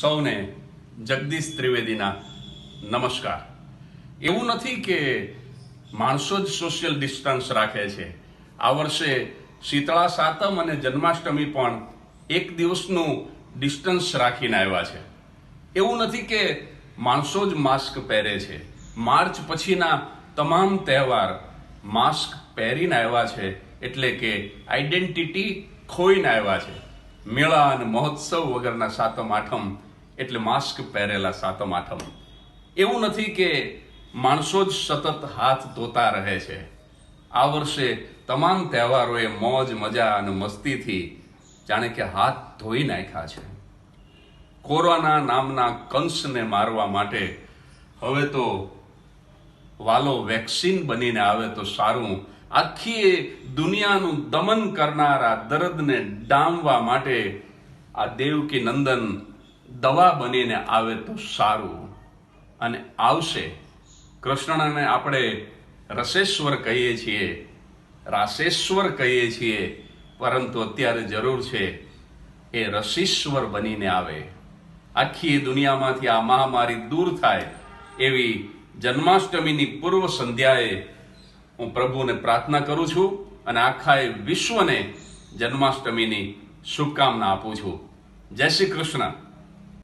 સૌને જગદીશ ત્રિવેદીના નમસ્કાર. એવું નથી કે માણસો જ સોશિયલ ડિસ્ટન્સ રાખે છે. આ વર્ષે શીતળા સાતમ અને જન્માષ્ટમી પણ એક દિવસનું ડિસ્ટન્સ રાખીને આવ્યા છે. એવું નથી કે માણસો જ માસ્ક પહેરે છે. માર્ચ પછીના તમામ તહેવાર માસ્ક પહેરીને આવ્યા છે એટલે કે આઈડેન્ટિટી ખોઈને આવ્યા છે. મેળા અને મહોત્સવ વગરના સાતમ આઠમ, એટલે માસ્ક પહેરેલા સાતમ આઠમ. એવું નથી કે માણસો જ સતત હાથ ધોતા રહે છે. આ વર્ષે તમામ તહેવારોએ મોજ, મજા અને મસ્તીથી જાણે કે હાથ ધોઈ નાખ્યા છે. કોરોના નામના કંસને મારવા માટે હવે તો વાલો વેક્સિન બનીને આવે તો સારું આખી દુનિયાનું દમન કરનારા દર્દને ડામવા માટે આ દેવકી નંદન દવા બનીને આવે તો સારું. અને આવશે. કૃષ્ણને આપણે રસેશ્વર કહીએ છીએ. રાસેશ્વર કહીએ છીએ. પરંતુ અત્યારે જરૂર છે એ રસીશ્વર બનીને આવે. આખી દુનિયામાંથી આ મહામારી દૂર થાય એવી જન્માષ્ટમીની પૂર્વ સંધ્યાએ હું પ્રભુને પ્રાર્થના કરું છું અને આખા એ વિશ્વને જન્માષ્ટમીની શુભકામના આપું છું. જય શ્રી કૃષ્ણ.